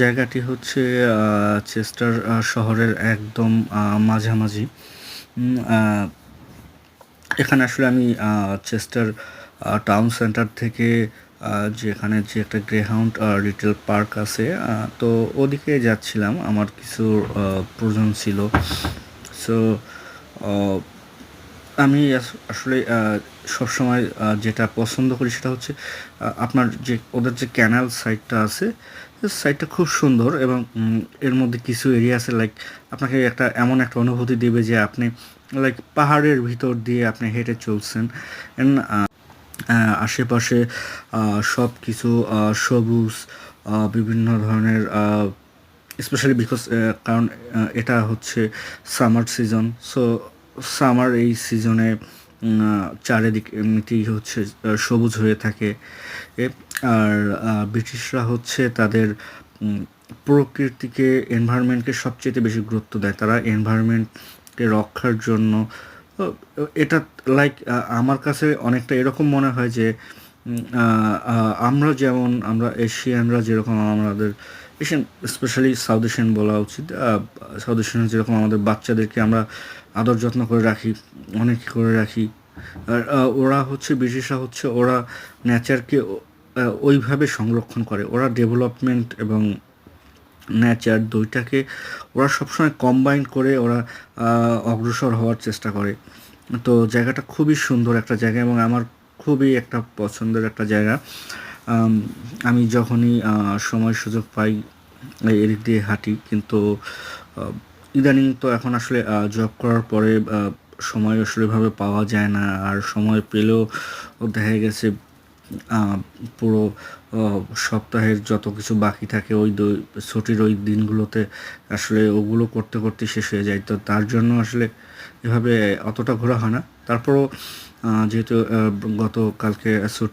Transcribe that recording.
জায়গাটি হচ্ছে চেস্টার শহরের একদম মাঝামাঝি। এখানে আসলে আমি চেস্টার টাউন সেন্টার থেকে যেখানে যে একটা গ্রেহাউন্ড রিটেল পার্ক আছে তো ওদিকে যাচ্ছিলাম। আমার কিছু প্রয়োজন ছিল। সো আমি আস- আসলে সবসময় যেটা পছন্দ করি সেটা হচ্ছে আপনার যে, ওদের যে ক্যানাল সাইডটা আছে সাইডটা খুব সুন্দর এবং এর মধ্যে কিছু এরিয়া আছে লাইক আপনাকে একটা, এমন একটা অনুভূতি দেবে যে আপনি লাইক পাহাড়ের ভিতর দিয়ে আপনি হেঁটে চলছেন। আশেপাশে সব কিছু সবুজ বিভিন্ন ধরনের স্পেশালি বিকজ কারণ এটা হচ্ছে সামার সিজন সো সামার এই সিজনে চারিদিক এমনিতেই হচ্ছে সবুজ হয়ে থাকে। আর ব্রিটিশরা হচ্ছে তাদের প্রকৃতিকে, এনভায়রনমেন্টকে সবচেয়ে বেশি গুরুত্ব দেয়। তারা এনভায়রনমেন্টকে রক্ষার জন্য এটা লাইক আমার কাছে অনেকটা এরকম মনে হয় যে আমরা যেমন, আমরা এশিয়ানরা যেরকম আমাদের, এশিয়ান স্পেশালি সাউথ এশিয়ান বলা উচিত সাউথ এশিয়ান যেরকম আমাদের বাচ্চাদেরকে আমরা আদর যত্ন করে রাখি, অনেক করে রাখি। আর ওরা হচ্ছে ব্রিটিশরা হচ্ছে ওরা নেচারকে ওইভাবে সংরক্ষণ করে। ওরা ডেভেলপমেন্ট এবং নেচার দুইটাকে ওরা সবসময় কম্বাইন করে ওরা অগ্রসর হওয়ার চেষ্টা করে। তো জায়গাটা খুবই সুন্দর একটা জায়গা এবং আমার খুবই একটা পছন্দের একটা জায়গা। আমি যখনই সময় সুযোগ পাই এদিক দিয়ে হাঁটি, কিন্তু ইদানিং তো এখন আসলে জব করার পরে সময় আসলেভাবে পাওয়া যায় না। আর সময় পেলেও দেখা গেছে পুরো সপ্তাহের যত কিছু বাকি থাকে ওই ছুটির ওই দিনগুলোতে আসলে ওগুলো করতে করতে শেষ হয়ে যায়। তো তার জন্য আসলে এভাবে অতটা ঘোরা হয় না। তারপরও যেহেতু গতকালকে ছুটি